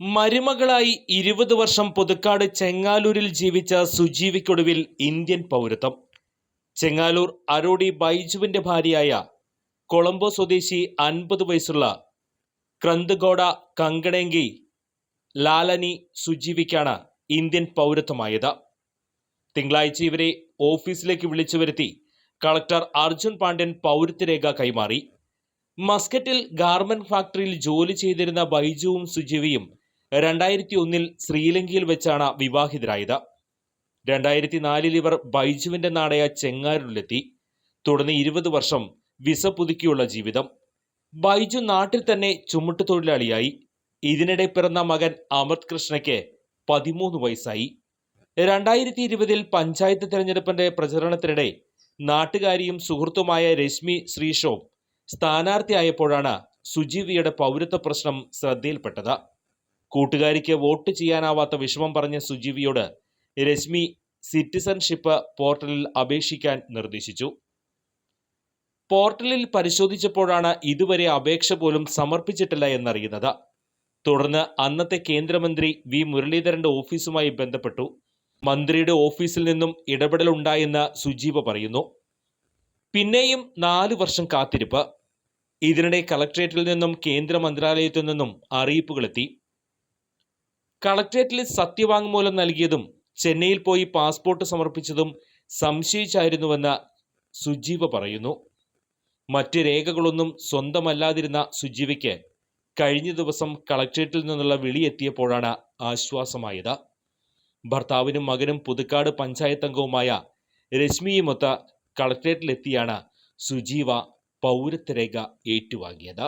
മരുമകളായി ഇരുപത് വർഷം പുതുക്കാട് ചെങ്ങാലൂരിൽ ജീവിച്ച സുജീവിക്കൊടുവിൽ ഇന്ത്യൻ പൗരത്വം. ചെങ്ങാലൂർ അരോടി ബൈജുവിന്റെ ഭാര്യയായ കൊളംബോ സ്വദേശി അൻപത് വയസ്സുള്ള ക്രന്തുഗോഡ കങ്കണേങ്കി ലാലനി സുജീവിക്കാണ് ഇന്ത്യൻ പൗരത്വമായത്. തിങ്കളാഴ്ച ഇവരെ ഓഫീസിലേക്ക് വിളിച്ചു വരുത്തി കളക്ടർ അർജുൻ പാണ്ഡ്യൻ പൗരത്വരേഖ കൈമാറി. മസ്കറ്റിൽ ഗാർമെന്റ് ഫാക്ടറിയിൽ ജോലി ചെയ്തിരുന്ന ബൈജുവും സുജീവിയും രണ്ടായിരത്തി ഒന്നിൽ ശ്രീലങ്കയിൽ വെച്ചാണ് വിവാഹിതരായത്. രണ്ടായിരത്തി നാലിൽ ഇവർ ബൈജുവിന്റെ നാടായ ചെങ്ങാരൂരിലെത്തി. തുടർന്ന് ഇരുപത് വർഷം വിസ പുതുക്കിയുള്ള ജീവിതം. ബൈജു നാട്ടിൽ തന്നെ ചുമട്ടു തൊഴിലാളിയായി. ഇതിനിടെ പിറന്ന മകൻ അമൃത് കൃഷ്ണയ്ക്ക് പതിമൂന്ന് വയസ്സായി. രണ്ടായിരത്തി ഇരുപതിൽ പഞ്ചായത്ത് തെരഞ്ഞെടുപ്പിന്റെ പ്രചരണത്തിനിടെ നാട്ടുകാരിയും സുഹൃത്തുമായ രശ്മി ശ്രീഷോ സ്ഥാനാർത്ഥിയായപ്പോഴാണ് സുജീവിയുടെ പൗരത്വ പ്രശ്നം ശ്രദ്ധയിൽപ്പെട്ടത്. കൂട്ടുകാരിക്ക് വോട്ട് ചെയ്യാനാവാത്ത വിഷമം പറഞ്ഞ സുജീവിയോട് രശ്മി സിറ്റിസൺഷിപ്പ് പോർട്ടലിൽ അപേക്ഷിക്കാൻ നിർദ്ദേശിച്ചു. പോർട്ടലിൽ പരിശോധിച്ചപ്പോഴാണ് ഇതുവരെ അപേക്ഷ പോലും സമർപ്പിച്ചിട്ടില്ല എന്നറിയുന്നത്. തുടർന്ന് അന്നത്തെ കേന്ദ്രമന്ത്രി വി മുരളീധരന്റെ ഓഫീസുമായി ബന്ധപ്പെട്ടു. മന്ത്രിയുടെ ഓഫീസിൽ നിന്നും ഇടപെടലുണ്ടായെന്ന് സുജീവ പറയുന്നു. പിന്നെയും നാല് വർഷം കാത്തിരിപ്പ്. ഇതിനിടെ കളക്ട്രേറ്റിൽ നിന്നും കേന്ദ്ര മന്ത്രാലയത്തിൽ നിന്നും അറിയിപ്പുകളെത്തി. കളക്ട്രേറ്റിൽ സത്യവാങ്മൂലം നൽകിയതും ചെന്നൈയിൽ പോയി പാസ്പോർട്ട് സമർപ്പിച്ചതും സംശയിച്ചായിരുന്നുവെന്ന് സുജീവ പറയുന്നു. മറ്റ് രേഖകളൊന്നും സ്വന്തമല്ലാതിരുന്ന സുജീവയ്ക്ക് കഴിഞ്ഞ ദിവസം കളക്ട്രേറ്റിൽ നിന്നുള്ള വിളി എത്തിയപ്പോഴാണ് ആശ്വാസമായത്. ഭർത്താവിനും മകനും പുതുക്കാട് പഞ്ചായത്ത് അംഗവുമായ രശ്മിയുമൊത്ത് കളക്ട്രേറ്റിലെത്തിയാണ് സുജീവ പൗരത്വരേഖ ഏറ്റുവാങ്ങിയത്.